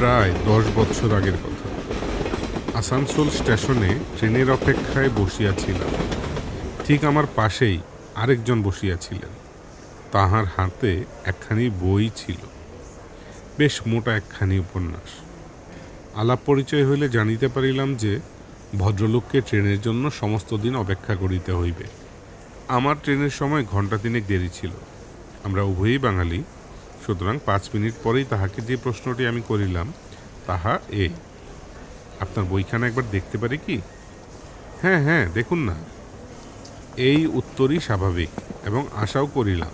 প্রায় দশ বছর আগের কথা। আসানসোল স্টেশনে ট্রেনের অপেক্ষায় বসিয়াছিলাম। ঠিক আমার পাশেই আরেকজন বসিয়াছিলেন। তাহার হাতে একখানি বই ছিল। বেশ মোটা একখানি উপন্যাস। আলাপ পরিচয় হইলে জানিতে পারিলাম যে, ভদ্রলোককে ট্রেনের জন্য সমস্ত দিন অপেক্ষা করিতে হইবে। আমার ট্রেনের সময় ঘণ্টা তিনেক দেরি ছিল। আমরা উভয়ই বাঙালি। সুতরাং পাঁচ মিনিট পরেই তাহাকে যে প্রশ্নটি আমি করিলাম, তাহা এই আপনার বইখানা একবার দেখতে পারি কি? হ্যাঁ হ্যাঁ দেখুন না। এই উত্তরই স্বাভাবিক এবং আশাও করিলাম।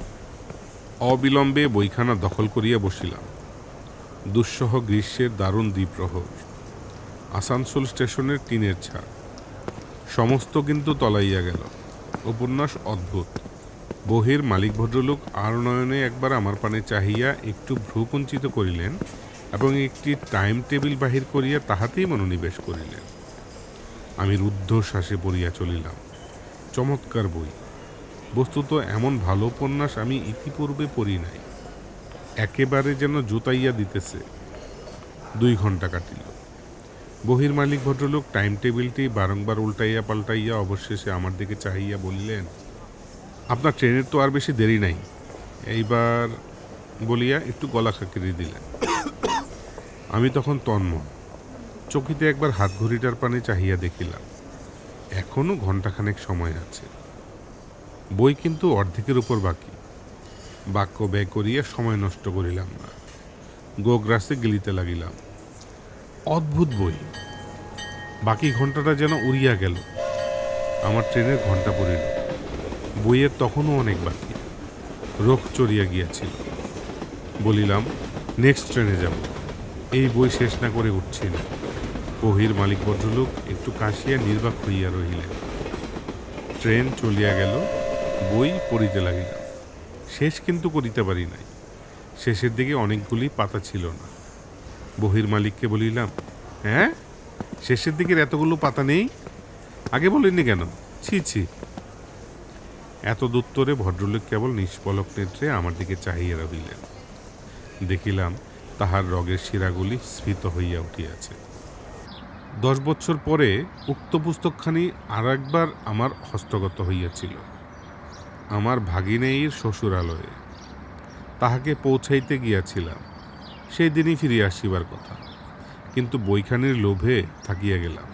অবিলম্বে বইখানা দখল করিয়া বসিলাম। দুঃসহ গ্রীষ্মের দারুণ দ্বীপ্রহর আসানসোল স্টেশনের টিনের ছাদ সমস্ত কিন্তু তলাইয়া গেল। উপন্যাস অদ্ভুত। বহির মালিক ভদ্রলোক আর নয়নে একবার আমার পানে চাহিয়া একটু ভ্রুকুঞ্চিত করিলেন এবং একটি টাইম টেবিল বাহির করিয়া তাহাতেই মনোনিবেশ করিলেন। আমি রুদ্ধশ্বাসে পড়িয়া চলিলাম। চমৎকার বই। বস্তুত এমন ভালো উপন্যাস আমি ইতিপূর্বে পড়ি নাই। একেবারে যেন জুতাইয়া দিতেছে। দুই ঘণ্টা কাটিল। বহির মালিক ভদ্রলোক টাইম টেবিলটি বারংবার উল্টাইয়া পাল্টাইয়া অবশেষে আমার দিকে চাহিয়া বলিলেন আপনার ট্রেনের তো আর বেশি দেরি নাই। এইবার বলিয়া একটু গলা খাকিরি দিলেন। আমি তখন তন্ম চকিতে একবার হাত ঘড়িটার পানে চাহিয়া দেখিলাম এখনও ঘন্টাখানেক সময় আছে। বই কিন্তু অর্ধেকের উপর বাকি। বাক্য ব্যয় করিয়া সময় নষ্ট করিলাম না। গোগ্রাসে গিলিতে লাগিলাম। অদ্ভুত বই। বাকি ঘন্টাটা যেন উড়িয়া গেল। আমার ট্রেনের ঘণ্টা পড়িল। বইয়ের তখনও অনেক বাকি। রোখ চড়িয়া গিয়াছিল। বলিলাম, নেক্সট ট্রেনে যাব। এই বই শেষ না করে উঠছি না বহির মালিক ভদ্রলোক একটু কাশিয়া নির্বাক হইয়া রহিলেন। ট্রেন চলিয়া গেল, বই পড়িতে লাগিলাম। শেষ কিন্তু করিতে পারি নাই। শেষের দিকে অনেকগুলি পাতা ছিল না। বহির মালিককে বলিলাম হ্যাঁ? শেষের দিকের এতগুলো পাতা নেই? আগে বলিনি কেন? ছি ছি। এত দুত্তরে ভদ্রলোক কেবল নিষ্পলক নেত্রে আমার দিকে চাহিয়া রহিলেন। দেখিলাম তাহার রগের শিরাগুলি স্ফীত হইয়া উঠিয়াছে। দশ বছর পরে উক্ত পুস্তকখানি আর একবার আমার হস্তগত হইয়াছিল। আমার ভাগিনেয়ীর শ্বশুরালয়ে। তাহাকে পৌঁছাইতে গিয়াছিলাম। সেই দিনই ফিরিয়া আসিবার কথা। কিন্তু বইখানির লোভে থাকিয়া গেলাম।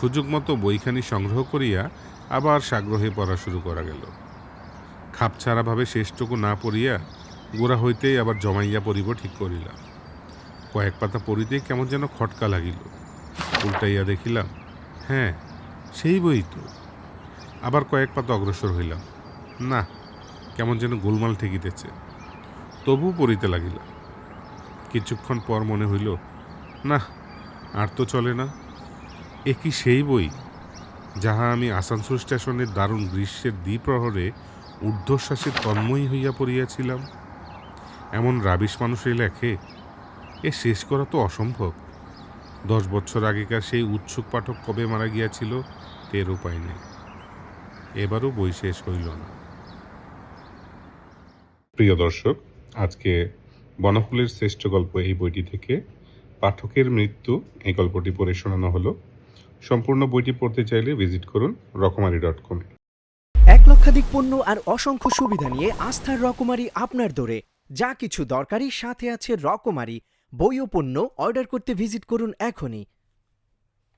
সুযোগ মতো বইখানি সংগ্রহ করিয়া আবার সাগ্রহে পড়া শুরু করা গেল। খাপছাড়াভাবে শেষটুকু না পড়িয়া গোড়া হইতেই আবার জমাইয়া পড়িব ঠিক করিলাম। কয়েক পাতা পড়িতেই কেমন যেন খটকা লাগিল। উল্টাইয়া দেখিলাম হ্যাঁ সেই বই তো। আবার কয়েক পাতা অগ্রসর হইলাম, না, কেমন যেন গোলমাল ঠেকিতেছে। তবু পড়িতে লাগিলাম। কিছুক্ষণ পর মনে হইল, না, আর তো চলে না। এ কি সেই বই? যাহা আমি আসানসোল স্টেশনের দারুণ গ্রীষ্মের দ্বিপ্রহরে ঊর্ধ্বশ্বাসে তন্ময়ী হইয়া পড়িয়াছিলাম। এমন রাবিশ মানুষই লেখে এ শেষ করা তো অসম্ভব। দশ বছর আগেকার সেই উৎসুক পাঠক কবে মারা গিয়াছিল টের উপায় নেই। এবারও বই শেষ হইল না। প্রিয় দর্শক, আজকে বনফুলের শ্রেষ্ঠ গল্প এই বইটি থেকে পাঠকের মৃত্যু এই গল্পটি পড়ে শোনানো হলো। সম্পূর্ণ বইটি পড়তে চাইলে ভিজিট করুন রকমারি ডট কম এক লক্ষাধিক পণ্য আর অসংখ্য সুবিধা নিয়ে আস্থার রকমারি আপনার দরে। যা কিছু দরকারি, সাথে আছে রকমারি। বই ও পণ্য অর্ডার করতে ভিজিট করুন এখনই।